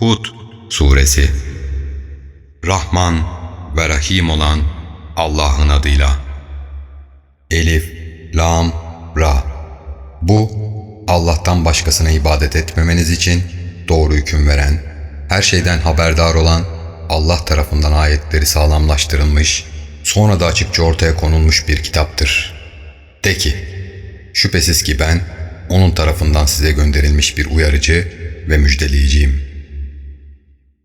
Hud Suresi Rahman ve Rahim olan Allah'ın adıyla Elif, Lam, Ra Bu Allah'tan başkasına ibadet etmemeniz için doğru hüküm veren, her şeyden haberdar olan Allah tarafından ayetleri sağlamlaştırılmış, sonra da açıkça ortaya konulmuş bir kitaptır. De ki, şüphesiz ki ben onun tarafından size gönderilmiş bir uyarıcı ve müjdeleyiciyim.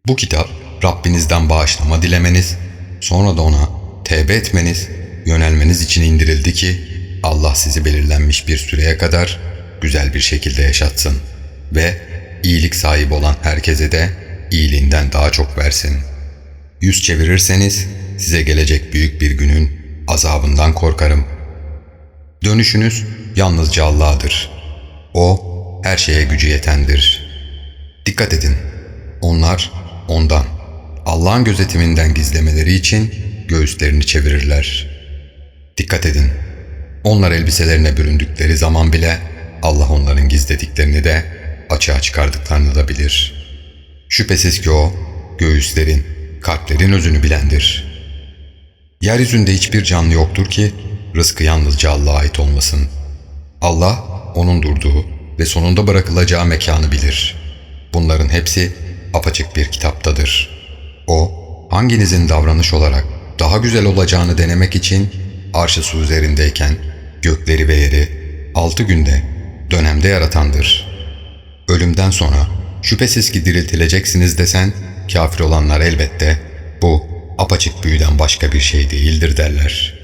Bu kitap Rabbinizden bağışlama dilemeniz, sonra da ona tevbe etmeniz, yönelmeniz için indirildi ki Allah sizi belirlenmiş bir süreye kadar güzel bir şekilde yaşatsın ve iyilik sahibi olan herkese de iyiliğinden daha çok versin. Yüz çevirirseniz size gelecek büyük bir günün azabından korkarım. Dönüşünüz yalnızca Allah'dır. O her şeye gücü yetendir. Dikkat edin. Onlar ondan, Allah'ın gözetiminden gizlemeleri için göğüslerini çevirirler. Dikkat edin. Onlar elbiselerine büründükleri zaman bile Allah onların gizlediklerini de açığa çıkardıklarını da bilir. Şüphesiz ki o göğüslerin, kalplerin özünü bilendir. Yeryüzünde hiçbir canlı yoktur ki rızkı yalnızca Allah'a ait olmasın. Allah onun durduğu ve sonunda bırakılacağı mekanı bilir. Bunların hepsi apaçık bir kitaptadır. O, hanginizin davranış olarak daha güzel olacağını denemek için arşı su üzerindeyken gökleri ve yeri altı günde dönemde yaratandır. Ölümden sonra şüphesiz ki diriltileceksiniz desen kafir olanlar elbette bu apaçık büyüden başka bir şey değildir derler.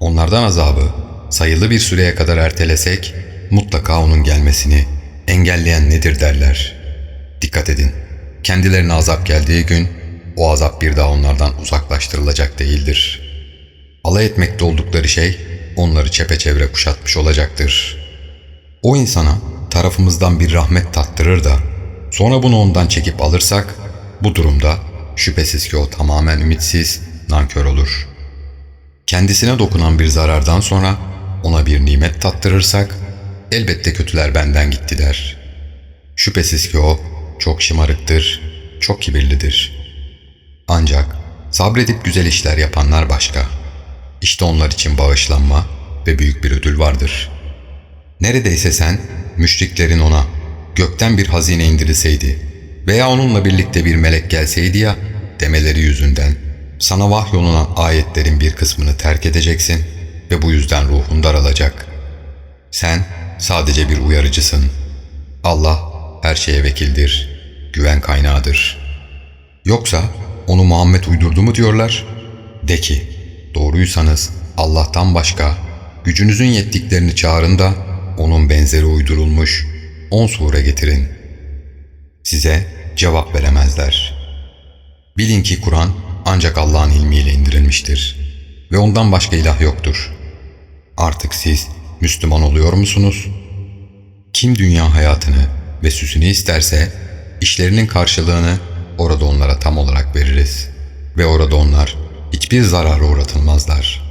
Onlardan azabı sayılı bir süreye kadar ertelesek mutlaka onun gelmesini engelleyen nedir derler. Dikkat edin. Kendilerine azap geldiği gün o azap bir daha onlardan uzaklaştırılacak değildir. Alay etmekte oldukları şey onları çepeçevre kuşatmış olacaktır. O insana tarafımızdan bir rahmet tattırır da sonra bunu ondan çekip alırsak bu durumda şüphesiz ki o tamamen ümitsiz, nankör olur. Kendisine dokunan bir zarardan sonra ona bir nimet tattırırsak elbette kötüler benden gitti der. Şüphesiz ki o çok şımarıktır, çok kibirlidir. Ancak sabredip güzel işler yapanlar başka. İşte onlar için bağışlanma ve büyük bir ödül vardır. Neredeyse sen müşriklerin ona gökten bir hazine indirilseydi veya onunla birlikte bir melek gelseydi ya demeleri yüzünden sana vahyolunan ayetlerin bir kısmını terk edeceksin ve bu yüzden ruhun daralacak. Sen sadece bir uyarıcısın. Allah her şeye vekildir, güven kaynağıdır. Yoksa onu Muhammed uydurdu mu diyorlar? De ki, doğruysanız Allah'tan başka gücünüzün yettiklerini çağırın da onun benzeri uydurulmuş on sure getirin. Size cevap veremezler. Bilin ki Kur'an ancak Allah'ın ilmiyle indirilmiştir ve ondan başka ilah yoktur. Artık siz Müslüman oluyor musunuz? Kim dünya hayatını ve süsünü isterse işlerinin karşılığını orada onlara tam olarak veririz ve orada onlar hiçbir zarara uğratılmazlar.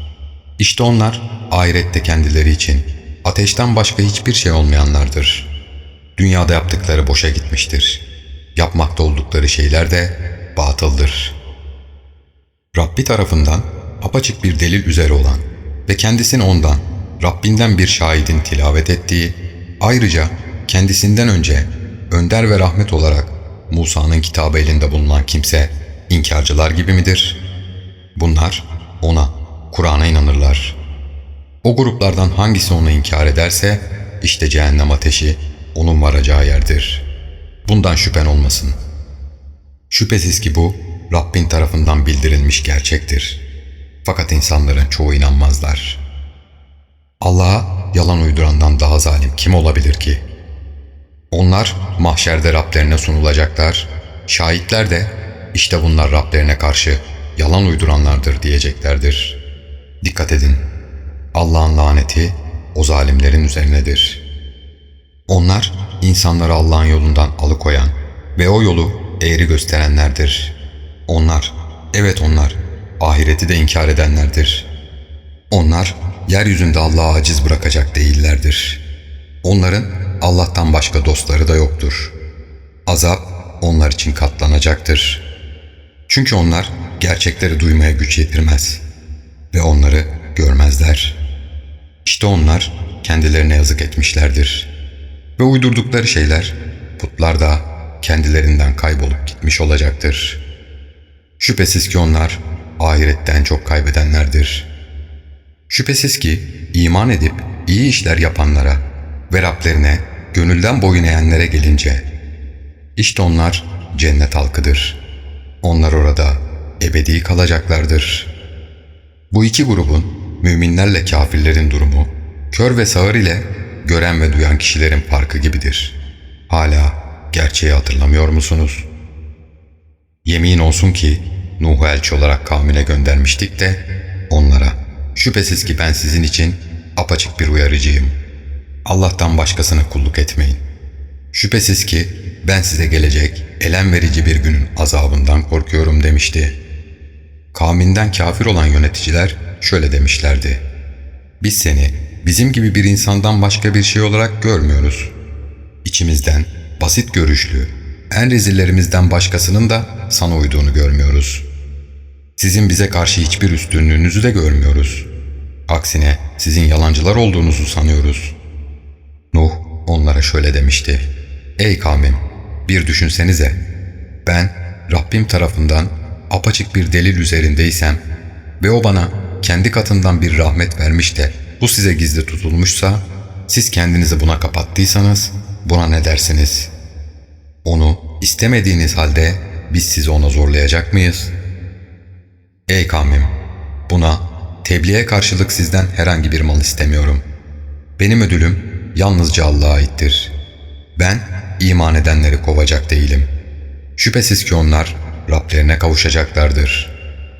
İşte onlar ahirette kendileri için ateşten başka hiçbir şey olmayanlardır. Dünyada yaptıkları boşa gitmiştir. Yapmakta oldukları şeyler de batıldır. Rabbi tarafından apaçık bir delil üzere olan ve kendisini ondan, Rabbinden bir şahidin tilavet ettiği, ayrıca kendisinden önce önder ve rahmet olarak Musa'nın kitabı elinde bulunan kimse inkarcılar gibi midir? Bunlar ona, Kur'an'a inanırlar. O gruplardan hangisi onu inkar ederse işte cehennem ateşi onun varacağı yerdir. Bundan şüphen olmasın. Şüphesiz ki bu Rabbin tarafından bildirilmiş gerçektir. Fakat insanların çoğu inanmazlar. Allah'a yalan uydurandan daha zalim kim olabilir ki? Onlar mahşerde Rablerine sunulacaklar, şahitler de işte bunlar Rablerine karşı yalan uyduranlardır diyeceklerdir. Dikkat edin, Allah'ın laneti o zalimlerin üzerinedir. Onlar insanları Allah'ın yolundan alıkoyan ve o yolu eğri gösterenlerdir. Onlar, evet onlar, ahireti de inkar edenlerdir. Onlar, yeryüzünde Allah'a aciz bırakacak değillerdir. Onların Allah'tan başka dostları da yoktur. Azap onlar için katlanacaktır. Çünkü onlar gerçekleri duymaya güç yetirmez ve onları görmezler. İşte onlar kendilerine yazık etmişlerdir. Ve uydurdukları şeyler putlar da kendilerinden kaybolup gitmiş olacaktır. Şüphesiz ki onlar ahiretten çok kaybedenlerdir. Şüphesiz ki iman edip iyi işler yapanlara ve Rablerine gönülden boyun eğenlere gelince işte onlar cennet halkıdır. Onlar orada ebedi kalacaklardır. Bu iki grubun müminlerle kafirlerin durumu kör ve sağır ile gören ve duyan kişilerin farkı gibidir. Hala gerçeği hatırlamıyor musunuz? Yemin olsun ki Nuh'u elçi olarak kavmine göndermiştik de onlara şüphesiz ki ben sizin için apaçık bir uyarıcıyım. Allah'tan başkasına kulluk etmeyin. Şüphesiz ki ben size gelecek elem verici bir günün azabından korkuyorum demişti. Kavminden kafir olan yöneticiler şöyle demişlerdi. Biz seni bizim gibi bir insandan başka bir şey olarak görmüyoruz. İçimizden basit görüşlü, en rezillerimizden başkasının da sana uyduğunu görmüyoruz. Sizin bize karşı hiçbir üstünlüğünüzü de görmüyoruz. Aksine sizin yalancılar olduğunuzu sanıyoruz. Onlara şöyle demişti. Ey kavmim bir düşünsenize. Ben Rabbim tarafından apaçık bir delil üzerindeysem ve o bana kendi katından bir rahmet vermiş de bu size gizli tutulmuşsa siz kendinizi buna kapattıysanız buna ne dersiniz? Onu istemediğiniz halde biz sizi ona zorlayacak mıyız? Ey kavmim! Buna tebliğe karşılık sizden herhangi bir mal istemiyorum. Benim ödülüm yalnızca Allah'a aittir. Ben iman edenleri kovacak değilim. Şüphesiz ki onlar Rablerine kavuşacaklardır.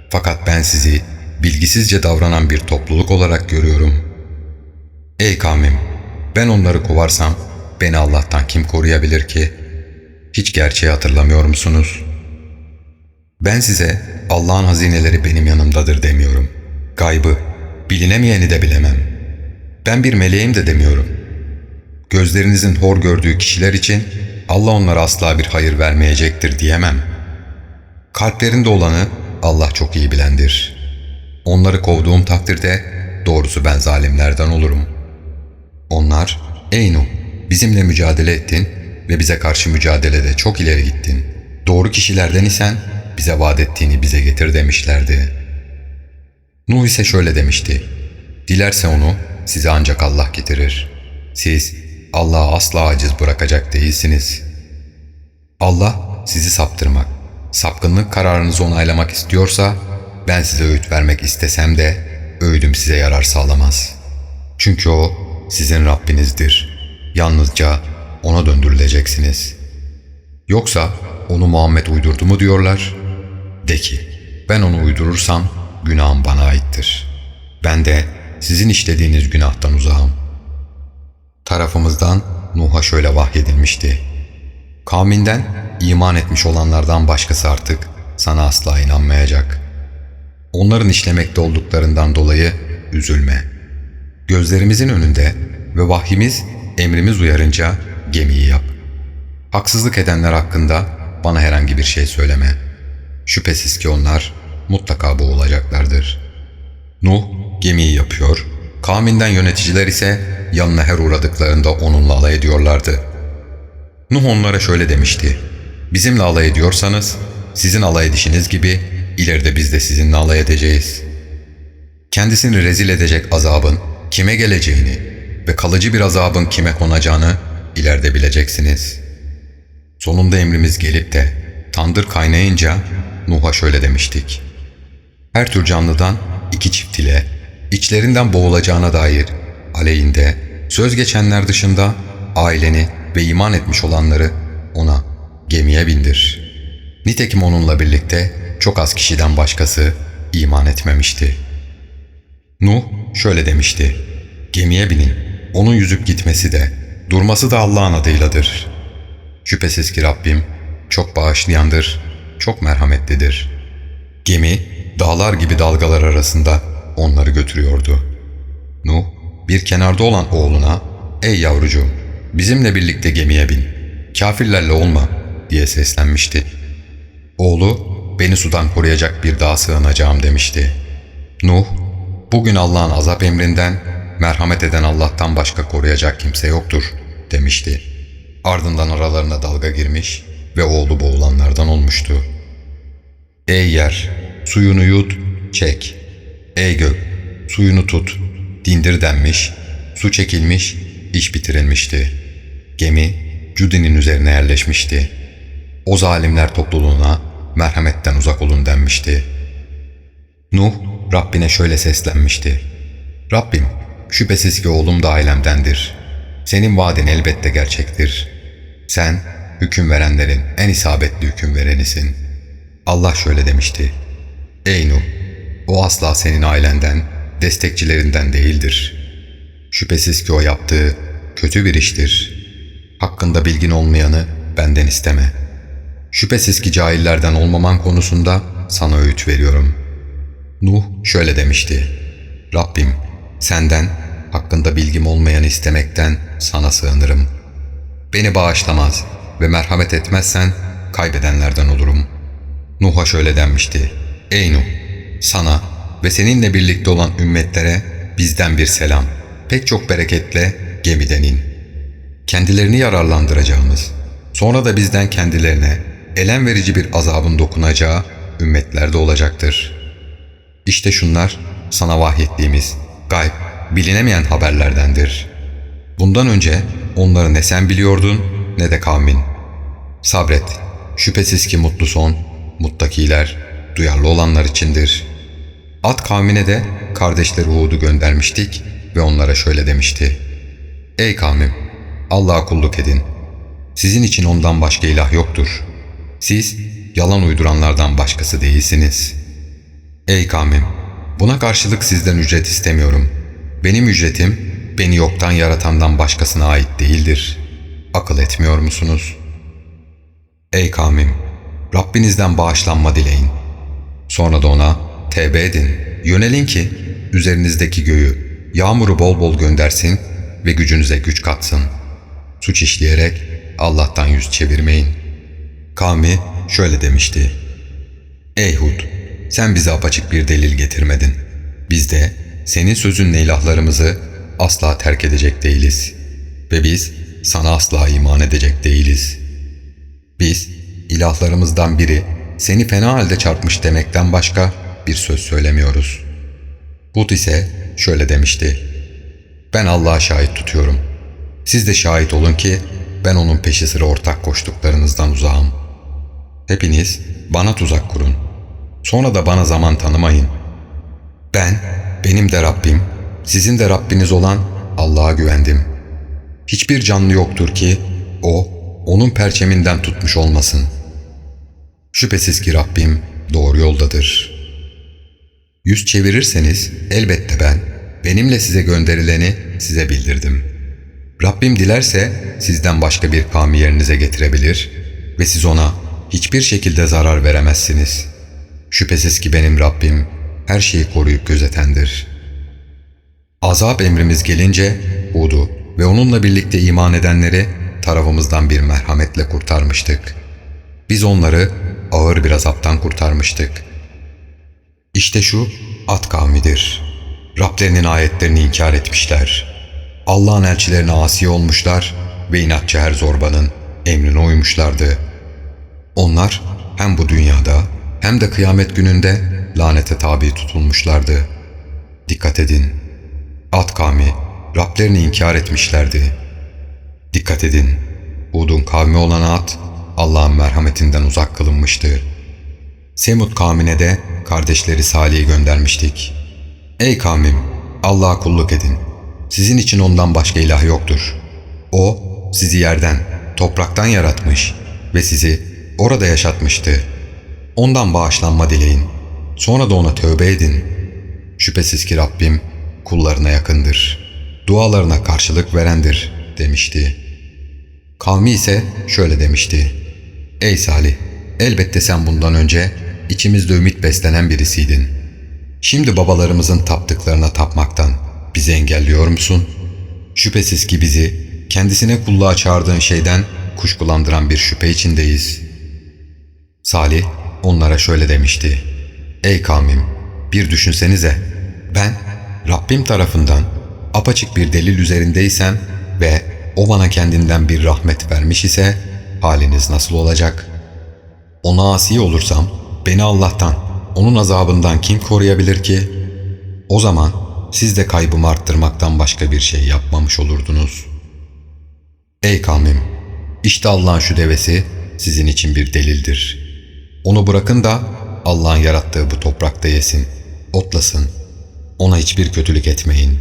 Fakat ben sizi bilgisizce davranan bir topluluk olarak görüyorum. Ey kavmim! Ben onları kovarsam beni Allah'tan kim koruyabilir ki? Hiç gerçeği hatırlamıyor musunuz? Ben size Allah'ın hazineleri benim yanımdadır demiyorum. Gaybı, bilinemeyeni de bilemem. Ben bir meleğim de demiyorum. Gözlerinizin hor gördüğü kişiler için Allah onlara asla bir hayır vermeyecektir diyemem. Kalplerinde olanı Allah çok iyi bilendir. Onları kovduğum takdirde doğrusu ben zalimlerden olurum. Onlar, ey Nuh bizimle mücadele ettin ve bize karşı mücadelede çok ileri gittin. Doğru kişilerden isen bize vaat ettiğini bize getir demişlerdi. Nuh ise şöyle demişti. Dilerse onu size ancak Allah getirir. Siz Allah'ı asla aciz bırakacak değilsiniz. Allah sizi saptırmak, sapkınlık kararınızı onaylamak istiyorsa ben size öğüt vermek istesem de öğüdüm size yarar sağlamaz. Çünkü o sizin Rabbinizdir. Yalnızca ona döndürüleceksiniz. Yoksa onu Muhammed uydurdu mu diyorlar? De ki ben onu uydurursam günahım bana aittir. Ben de sizin işlediğiniz günahtan uzağım. Tarafımızdan Nuh'a şöyle vahyedilmişti. Kavminden iman etmiş olanlardan başkası artık sana asla inanmayacak. Onların işlemekte olduklarından dolayı üzülme. Gözlerimizin önünde ve vahyimiz emrimiz uyarınca gemiyi yap. Haksızlık edenler hakkında bana herhangi bir şey söyleme. Şüphesiz ki onlar mutlaka boğulacaklardır. Nuh gemiyi yapıyor, kavminden yöneticiler ise yanına her uğradıklarında onunla alay ediyorlardı. Nuh onlara şöyle demişti. Bizimle alay ediyorsanız sizin alay edişiniz gibi ileride biz de sizinle alay edeceğiz. Kendisini rezil edecek azabın kime geleceğini ve kalıcı bir azabın kime konacağını ileride bileceksiniz. Sonunda emrimiz gelip de tandır kaynayınca Nuh'a şöyle demiştik. Her tür canlıdan iki çift ile içlerinden boğulacağına dair aleyhinde söz geçenler dışında aileni ve iman etmiş olanları ona gemiye bindir. Nitekim onunla birlikte çok az kişiden başkası iman etmemişti. Nuh şöyle demişti. Gemiye binin. Onun yüzüp gitmesi de, durması da Allah'ın adıyladır. Şüphesiz ki Rabbim çok bağışlayandır, çok merhametlidir. Gemi dağlar gibi dalgalar arasında onları götürüyordu. Nuh bir kenarda olan oğluna ''Ey yavrucuğum bizimle birlikte gemiye bin. Kafirlerle olma. diye seslenmişti. Oğlu beni sudan koruyacak bir dağa sığınacağım demişti. Nuh bugün Allah'ın azap emrinden merhamet eden Allah'tan başka koruyacak kimse yoktur demişti. Ardından aralarına dalga girmiş ve oğlu boğulanlardan olmuştu. Ey yer, suyunu yut, çek. Ey gök, suyunu tut, dindir denmiş, su çekilmiş, iş bitirilmişti. Gemi, Cudi'nin üzerine yerleşmişti. O zalimler topluluğuna merhametten uzak olun denmişti. Nuh, Rabbine şöyle seslenmişti. Rabbim, şüphesiz ki oğlum da ailemdendir. Senin vaadin elbette gerçektir. Sen, hüküm verenlerin en isabetli hüküm verenisin. Allah şöyle demişti. Ey Nuh, o asla senin ailenden, destekçilerinden değildir. Şüphesiz ki o yaptığı kötü bir iştir. Hakkında bilgin olmayanı benden isteme. Şüphesiz ki cahillerden olmaman konusunda sana öğüt veriyorum. Nuh şöyle demişti. Rabbim senden hakkında bilgim olmayanı istemekten sana sığınırım. Beni bağışlamaz ve merhamet etmezsen kaybedenlerden olurum. Nuh'a şöyle denmişti. Ey Nuh! Sana ve seninle birlikte olan ümmetlere bizden bir selam. Pek çok bereketle gemiden in. Kendilerini yararlandıracağımız, sonra da bizden kendilerine elem verici bir azabın dokunacağı ümmetler de olacaktır. İşte şunlar sana vahyettiğimiz gayb, bilinemeyen haberlerdendir. Bundan önce onları ne sen biliyordun ne de kavmin. Sabret, şüphesiz ki mutlu son, muttakiler, duyarlı olanlar içindir. At kavmine de kardeşleri Hud'u göndermiştik ve onlara şöyle demişti. Ey kavmim, Allah'a kulluk edin. Sizin için ondan başka ilah yoktur. Siz yalan uyduranlardan başkası değilsiniz. Ey kavmim, buna karşılık sizden ücret istemiyorum. Benim ücretim beni yoktan yaratandan başkasına ait değildir. Akıl etmiyor musunuz? Ey kavmim, Rabbinizden bağışlanma dileyin. Sonra da ona tevbe edin, yönelin ki üzerinizdeki göğü, yağmuru bol bol göndersin ve gücünüze güç katsın. Suç işleyerek Allah'tan yüz çevirmeyin. Kavmi şöyle demişti. Ey Hud, sen bize apaçık bir delil getirmedin. Biz de senin sözünle ilahlarımızı asla terk edecek değiliz. Ve biz sana asla iman edecek değiliz. Biz ilahlarımızdan biri seni fena halde çarpmış demekten başka bir söz söylemiyoruz. Hud ise şöyle demişti. Ben Allah'a şahit tutuyorum. Siz de şahit olun ki ben onun peşi sıra ortak koştuklarınızdan uzağım. Hepiniz bana tuzak kurun. Sonra da bana zaman tanımayın. Ben, benim de Rabbim, sizin de Rabbiniz olan Allah'a güvendim. Hiçbir canlı yoktur ki o, onun perçeminden tutmuş olmasın. Şüphesiz ki Rabbim doğru yoldadır. Yüz çevirirseniz elbette ben, benimle size gönderileni size bildirdim. Rabbim dilerse sizden başka bir kavmi yerinize getirebilir ve siz ona hiçbir şekilde zarar veremezsiniz. Şüphesiz ki benim Rabbim her şeyi koruyup gözetendir. Azap emrimiz gelince Hud'u ve onunla birlikte iman edenleri tarafımızdan bir merhametle kurtarmıştık. Biz onları ağır bir azaptan kurtarmıştık. İşte şu at kavmidir. Rablerinin ayetlerini inkar etmişler. Allah'ın elçilerine asi olmuşlar ve inatçı her zorbanın emrine uymuşlardı. Onlar hem bu dünyada hem de kıyamet gününde lanete tabi tutulmuşlardı. Dikkat edin. At kavmi Rablerini inkar etmişlerdi. Dikkat edin. Hud'un kavmi olan at Allah'ın merhametinden uzak kılınmıştı. Semud kavmine de kardeşleri Salih'i göndermiştik. Ey kavmim! Allah'a kulluk edin. Sizin için ondan başka ilah yoktur. O sizi yerden, topraktan yaratmış ve sizi orada yaşatmıştı. Ondan bağışlanma dileyin. Sonra da ona tövbe edin. Şüphesiz ki Rabbim kullarına yakındır. Dualarına karşılık verendir demişti. Kavmi ise şöyle demişti. Ey Salih! Elbette sen bundan önce içimizde ümit beslenen birisiydin. Şimdi babalarımızın taptıklarına tapmaktan bizi engelliyor musun? Şüphesiz ki bizi kendisine kulluğa çağırdığın şeyden kuşkulandıran bir şüphe içindeyiz. Salih onlara şöyle demişti. Ey kavmim bir düşünsenize ben Rabbim tarafından apaçık bir delil üzerindeysem ve o bana kendinden bir rahmet vermiş ise haliniz nasıl olacak? Ona asi olursam beni Allah'tan, onun azabından kim koruyabilir ki? O zaman siz de kaybımı arttırmaktan başka bir şey yapmamış olurdunuz. Ey kavmim! işte Allah'ın şu devesi sizin için bir delildir. Onu bırakın da Allah'ın yarattığı bu toprakta yesin, otlasın. Ona hiçbir kötülük etmeyin.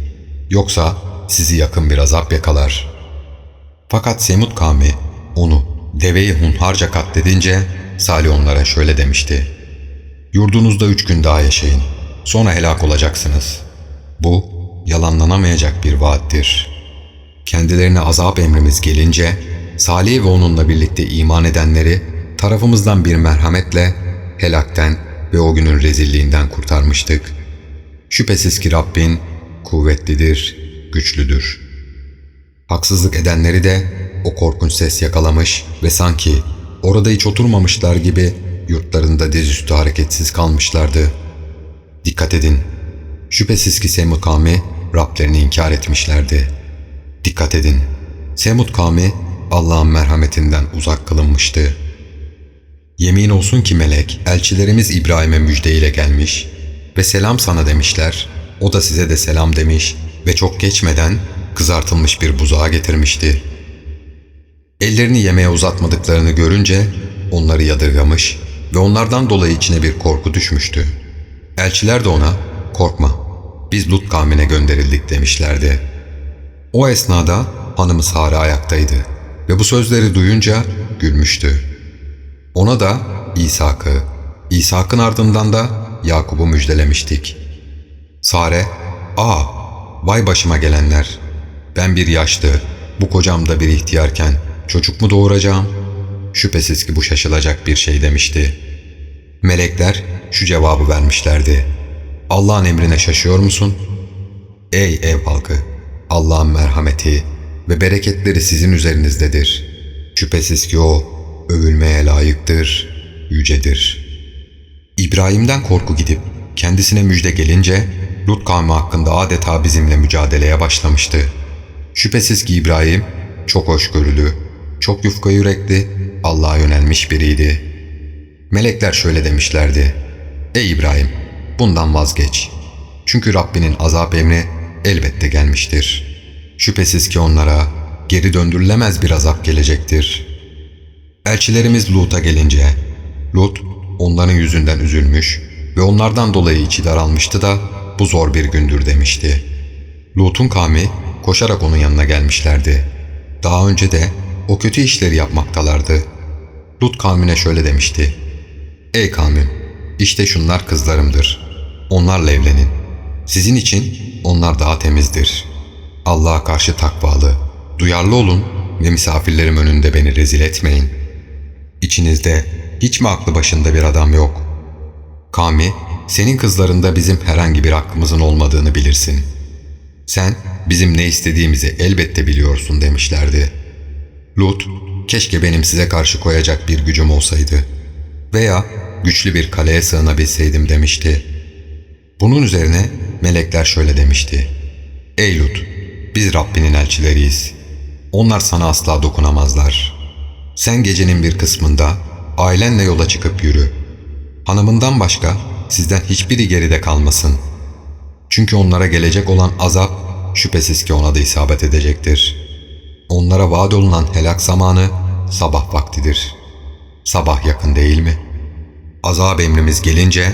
Yoksa sizi yakın bir azap yakalar. Fakat Semud kavmi onu deveyi hunharca katledince Salih onlara şöyle demişti. Yurdunuzda üç gün daha yaşayın. Sonra helak olacaksınız. Bu yalanlanamayacak bir vaattir. Kendilerine azap emrimiz gelince Salih ve onunla birlikte iman edenleri tarafımızdan bir merhametle helakten ve o günün rezilliğinden kurtarmıştık. Şüphesiz ki Rabbin kuvvetlidir, güçlüdür. Haksızlık edenleri de o korkunç ses yakalamış ve sanki orada hiç oturmamışlar gibi yurtlarında dizüstü hareketsiz kalmışlardı. Dikkat edin, şüphesiz ki Semud kavmi Rablerini inkar etmişlerdi. Dikkat edin, Semud kavmi Allah'ın merhametinden uzak kılınmıştı. Yemin olsun ki melek, elçilerimiz İbrahim'e müjdeyle gelmiş ve selam sana demişler. O da size de selam demiş ve çok geçmeden kızartılmış bir buzağa getirmişti. Ellerini yemeğe uzatmadıklarını görünce onları yadırgamış ve onlardan dolayı içine bir korku düşmüştü. Elçiler de ona korkma biz Lut kavmine gönderildik demişlerdi. O esnada hanımı Sare ayaktaydı ve bu sözleri duyunca gülmüştü. Ona da İshak'ı, İshak'ın ardından da Yakup'u müjdelemiştik. Sare, ''Aa, vay başıma gelenler. Ben bir yaşlı, bu kocam da bir ihtiyarken çocuk mu doğuracağım? Şüphesiz ki bu şaşılacak bir şey demişti. Melekler şu cevabı vermişlerdi. Allah'ın emrine şaşıyor musun? Ey ev halkı! Allah'ın merhameti ve bereketleri sizin üzerinizdedir. Şüphesiz ki O övülmeye layıktır, yücedir. İbrahim'den korku gidip kendisine müjde gelince Lut kavmi hakkında adeta bizimle mücadeleye başlamıştı. Şüphesiz ki İbrahim çok hoşgörülü, çok yufka yürekli, Allah'a yönelmiş biriydi. Melekler şöyle demişlerdi. Ey İbrahim! Bundan vazgeç. Çünkü Rabbinin azap emri elbette gelmiştir. Şüphesiz ki onlara geri döndürülemez bir azap gelecektir. Elçilerimiz Lut'a gelince, Lut onların yüzünden üzülmüş ve onlardan dolayı içi daralmıştı da bu zor bir gündür demişti. Lut'un kavmi koşarak onun yanına gelmişlerdi. Daha önce de o kötü işleri yapmaktalardı. Lut kavmine şöyle demişti. Ey kavmim, işte şunlar kızlarımdır. Onlarla evlenin. Sizin için onlar daha temizdir. Allah'a karşı takvalı, duyarlı olun ve misafirlerim önünde beni rezil etmeyin. İçinizde hiç mi aklı başında bir adam yok? Kami, senin kızlarında bizim herhangi bir hakkımızın olmadığını bilirsin. Sen bizim ne istediğimizi elbette biliyorsun demişlerdi. Lut, keşke benim size karşı koyacak bir gücüm olsaydı. Veya güçlü bir kaleye sığınabilseydim demişti. Bunun üzerine melekler şöyle demişti. Ey Lut, biz Rabbinin elçileriyiz. Onlar sana asla dokunamazlar. Sen gecenin bir kısmında ailenle yola çıkıp yürü. Hanımından başka sizden hiçbiri geride kalmasın. Çünkü onlara gelecek olan azap şüphesiz ki ona da isabet edecektir. Onlara vaat olunan helak zamanı sabah vaktidir. Sabah yakın değil mi? Azap emrimiz gelince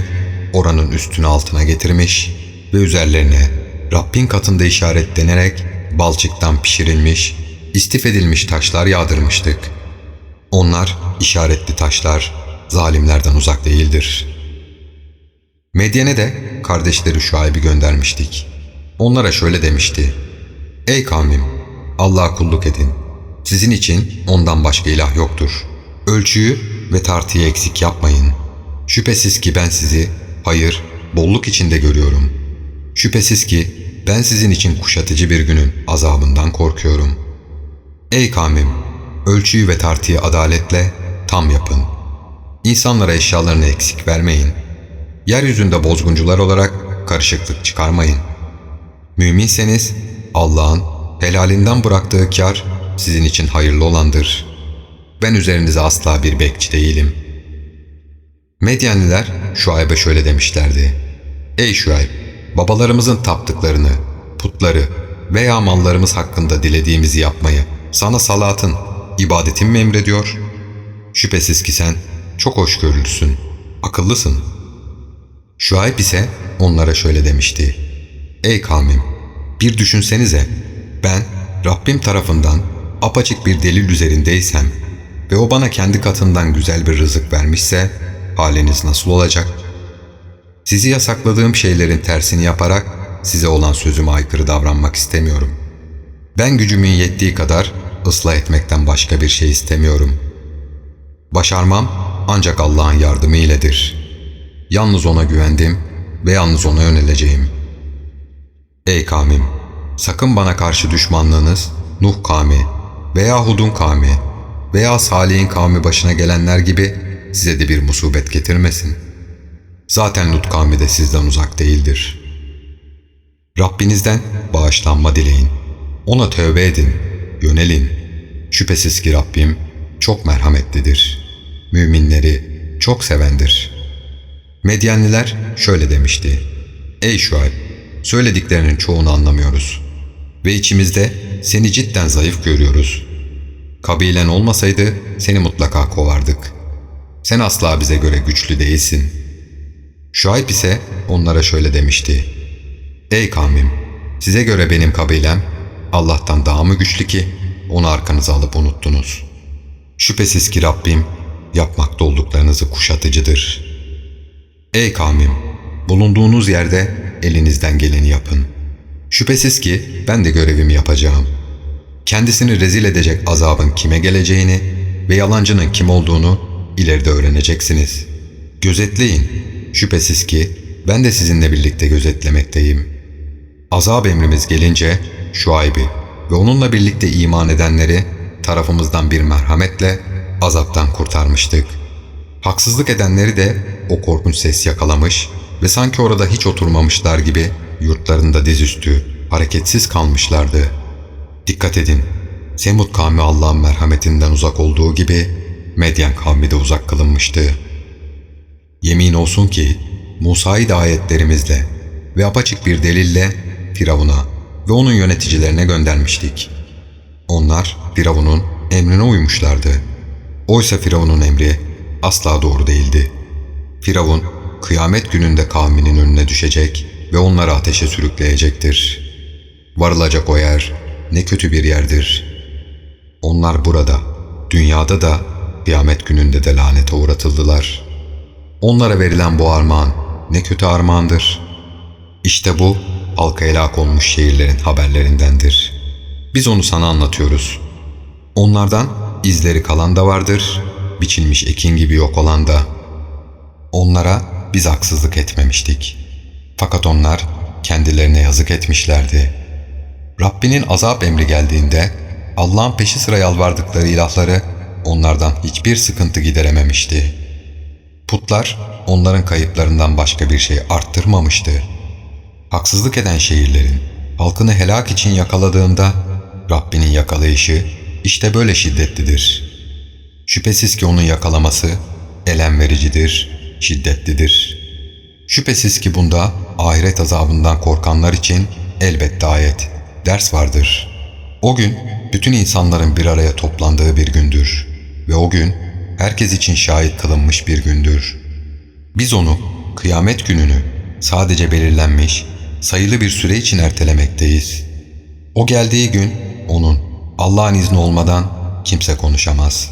oranın üstünü altına getirmiş ve üzerlerine Rabbin katında işaretlenerek balçıktan pişirilmiş, istif edilmiş taşlar yağdırmıştık. Onlar işaretli taşlar, zalimlerden uzak değildir. Medyen'e de kardeşleri Şuayb'i göndermiştik. Onlara şöyle demişti. Ey kavmim! Allah'a kulluk edin. Sizin için ondan başka ilah yoktur. Ölçüyü ve tartıyı eksik yapmayın. Şüphesiz ki ben sizi hayır, bolluk içinde görüyorum. Şüphesiz ki ben sizin için kuşatıcı bir günün azabından korkuyorum. Ey kavmim! ölçüyü ve tartıyı adaletle tam yapın. İnsanlara eşyalarını eksik vermeyin. Yeryüzünde bozguncular olarak karışıklık çıkarmayın. Müminseniz Allah'ın helalinden bıraktığı kar sizin için hayırlı olandır. Ben üzerinize asla bir bekçi değilim. Medyenliler Şuayb'e şöyle demişlerdi. Ey Şuayb! Babalarımızın taptıklarını, putları veya mallarımız hakkında dilediğimizi yapmayı sana salatın, ibadetin mi emrediyor? Şüphesiz ki sen çok hoşgörülüsün, akıllısın. Şuayb ise onlara şöyle demişti. Ey kavmim! Bir düşünsenize, ben Rabbim tarafından apaçık bir delil üzerindeysem ve o bana kendi katından güzel bir rızık vermişse haliniz nasıl olacak? Sizi yasakladığım şeylerin tersini yaparak size olan sözüme aykırı davranmak istemiyorum. Ben gücümün yettiği kadar ıslah etmekten başka bir şey istemiyorum. Başarmam ancak Allah'ın yardımı iledir. Yalnız O'na güvendim ve yalnız O'na yöneleceğim. Ey kavmim! Sakın bana karşı düşmanlığınız Nuh kavmi veya Hud'un kavmi veya Salih'in kavmi başına gelenler gibi size de bir musibet getirmesin. Zaten Lut kavmi de sizden uzak değildir. Rabbinizden bağışlanma dileyin. Ona tövbe edin, yönelin. Şüphesiz ki Rabbim çok merhametlidir. Müminleri çok sevendir. Medyenliler şöyle demişti. Ey Şuayb, söylediklerinin çoğunu anlamıyoruz. Ve içimizde seni cidden zayıf görüyoruz. Kabilen olmasaydı seni mutlaka kovardık. Sen asla bize göre güçlü değilsin. Şuayb ise onlara şöyle demişti. Ey kavmim! Size göre benim kabilem Allah'tan daha mı güçlü ki onu arkanıza alıp unuttunuz? Şüphesiz ki Rabbim yapmakta olduklarınızı kuşatıcıdır. Ey kavmim! Bulunduğunuz yerde elinizden geleni yapın. Şüphesiz ki ben de görevimi yapacağım. Kendisini rezil edecek azabın kime geleceğini ve yalancının kim olduğunu ileride öğreneceksiniz. Gözetleyin. Şüphesiz ki ben de sizinle birlikte gözetlemekteyim. Azap emrimiz gelince Şuayb'i ve onunla birlikte iman edenleri tarafımızdan bir merhametle azaptan kurtarmıştık. Haksızlık edenleri de o korkunç ses yakalamış ve sanki orada hiç oturmamışlar gibi yurtlarında dizüstü, hareketsiz kalmışlardı. Dikkat edin, Semud kavmi Allah'ın merhametinden uzak olduğu gibi Medyen kavmi de uzak kılınmıştı. Yemin olsun ki Musa'yı da ayetlerimizle ve apaçık bir delille Firavun'a ve onun yöneticilerine göndermiştik. Onlar Firavun'un emrine uymuşlardı. Oysa Firavun'un emri asla doğru değildi. Firavun kıyamet gününde kavminin önüne düşecek ve onları ateşe sürükleyecektir. Varılacak o yer ne kötü bir yerdir. Onlar burada, dünyada da kıyamet gününde de lanete uğratıldılar. Onlara verilen bu armağan ne kötü armağandır. İşte bu halka helak olmuş şehirlerin haberlerindendir. Biz onu sana anlatıyoruz. Onlardan izleri kalan da vardır, biçilmiş ekin gibi yok olan da. Onlara biz haksızlık etmemiştik. Fakat onlar kendilerine yazık etmişlerdi. Rabbinin azap emri geldiğinde Allah'ın peşi sıra yalvardıkları ilahları onlardan hiçbir sıkıntı giderememişti. Putlar onların kayıplarından başka bir şey arttırmamıştı. Haksızlık eden şehirlerin halkını helak için yakaladığında Rabbinin yakalayışı işte böyle şiddetlidir. Şüphesiz ki onun yakalaması elem vericidir, şiddetlidir. Şüphesiz ki bunda ahiret azabından korkanlar için elbette ayet, ders vardır. O gün bütün insanların bir araya toplandığı bir gündür ve o gün herkes için şahit kılınmış bir gündür. Biz onu kıyamet gününü sadece belirlenmiş, sayılı bir süre için ertelemekteyiz. O geldiği gün onun Allah'ın izni olmadan kimse konuşamaz.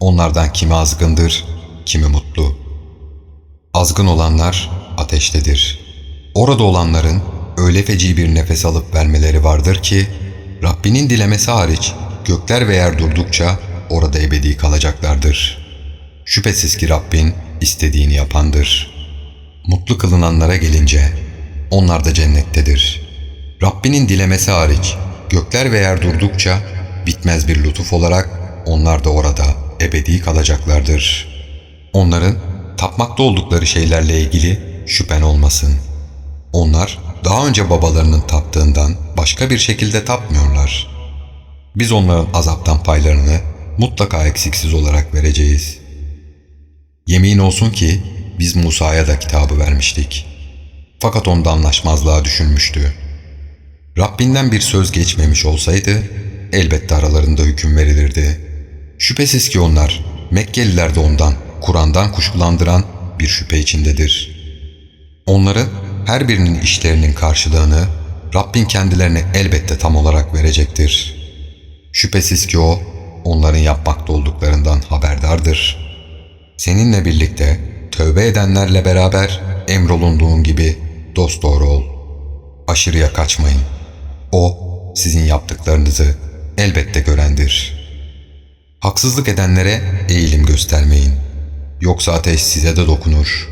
Onlardan kimi azgındır, kimi mutlu. Azgın olanlar ateştedir. Orada olanların öyle feci bir nefes alıp vermeleri vardır ki Rabbinin dilemesi hariç gökler ve yer durdukça orada ebedi kalacaklardır. Şüphesiz ki Rabbin istediğini yapandır. Mutlu kılınanlara gelince onlar da cennettedir. Rabbinin dilemesi hariç gökler ve yer durdukça bitmez bir lütuf olarak onlar da orada ebedi kalacaklardır. Onların tapmakta oldukları şeylerle ilgili şüphen olmasın. Onlar daha önce babalarının taptığından başka bir şekilde tapmıyorlar. Biz onların azaptan paylarını mutlaka eksiksiz olarak vereceğiz. Yemin olsun ki biz Musa'ya da kitabı vermiştik. Fakat onda anlaşmazlığa düşünmüştü. Rabbinden bir söz geçmemiş olsaydı elbette aralarında hüküm verilirdi. Şüphesiz ki onlar Mekkeliler de ondan, Kur'an'dan kuşkulandıran bir şüphe içindedir. Onların her birinin işlerinin karşılığını Rabbin kendilerine elbette tam olarak verecektir. Şüphesiz ki o onların yapmakta olduklarından haberdardır. Seninle birlikte tövbe edenlerle beraber emrolunduğun gibi dosdoğru ol. Aşırıya kaçmayın. O sizin yaptıklarınızı elbette görendir. Haksızlık edenlere eğilim göstermeyin. Yoksa ateş size de dokunur.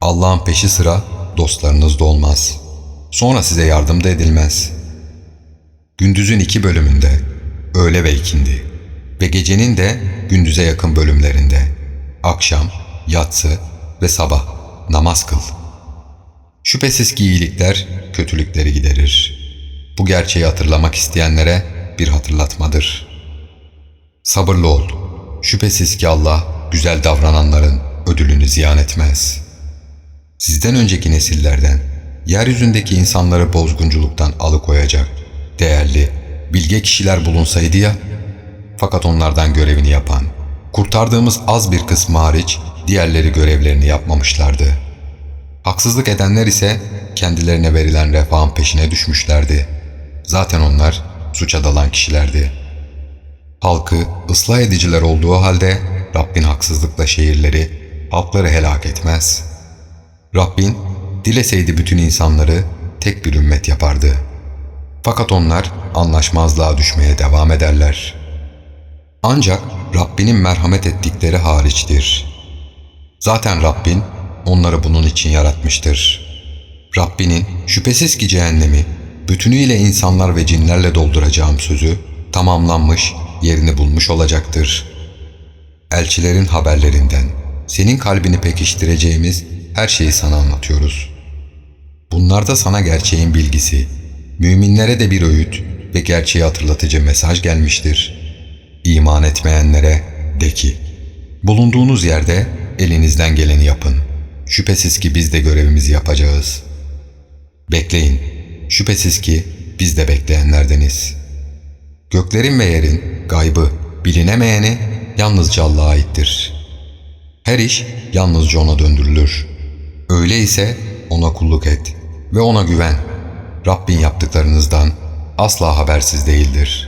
Allah'ın peşi sıra dostlarınız da olmaz. Sonra size yardım da edilmez. Gündüzün iki bölümünde, öğle ve ikindi ve gecenin de gündüze yakın bölümlerinde, akşam, yatsı ve sabah namaz kıl. Şüphesiz ki iyilikler kötülükleri giderir. Bu gerçeği hatırlamak isteyenlere bir hatırlatmadır. Sabırlı ol. Şüphesiz ki Allah güzel davrananların ödülünü ziyan etmez. Sizden önceki nesillerden yeryüzündeki insanları bozgunculuktan alıkoyacak değerli, bilge kişiler bulunsaydı ya, fakat onlardan görevini yapan, kurtardığımız az bir kısmı hariç diğerleri görevlerini yapmamışlardı. Haksızlık edenler ise kendilerine verilen refahın peşine düşmüşlerdi. Zaten onlar suça dalan kişilerdi. Halkı ıslah ediciler olduğu halde Rabbin haksızlıkla şehirleri, halkları helak etmez. Rabbin dileseydi bütün insanları tek bir ümmet yapardı. Fakat onlar anlaşmazlığa düşmeye devam ederler. Ancak Rabbinin merhamet ettikleri hariçtir. Zaten Rabbin onları bunun için yaratmıştır. Rabbinin şüphesiz ki cehennemi bütünüyle insanlar ve cinlerle dolduracağım sözü tamamlanmış, yerini bulmuş olacaktır. Elçilerin haberlerinden senin kalbini pekiştireceğimiz her şeyi sana anlatıyoruz. Bunlarda sana gerçeğin bilgisi, müminlere de bir öğüt ve gerçeği hatırlatıcı mesaj gelmiştir. İman etmeyenlere de ki, bulunduğunuz yerde elinizden geleni yapın. Şüphesiz ki biz de görevimizi yapacağız. Bekleyin, şüphesiz ki biz de bekleyenlerdeniz. Göklerin ve yerin gaybı, bilinemeyeni yalnızca Allah'a aittir. Her iş yalnızca O'na döndürülür. Öyleyse O'na kulluk et ve O'na güven. Rabbin yaptıklarınızdan asla habersiz değildir.''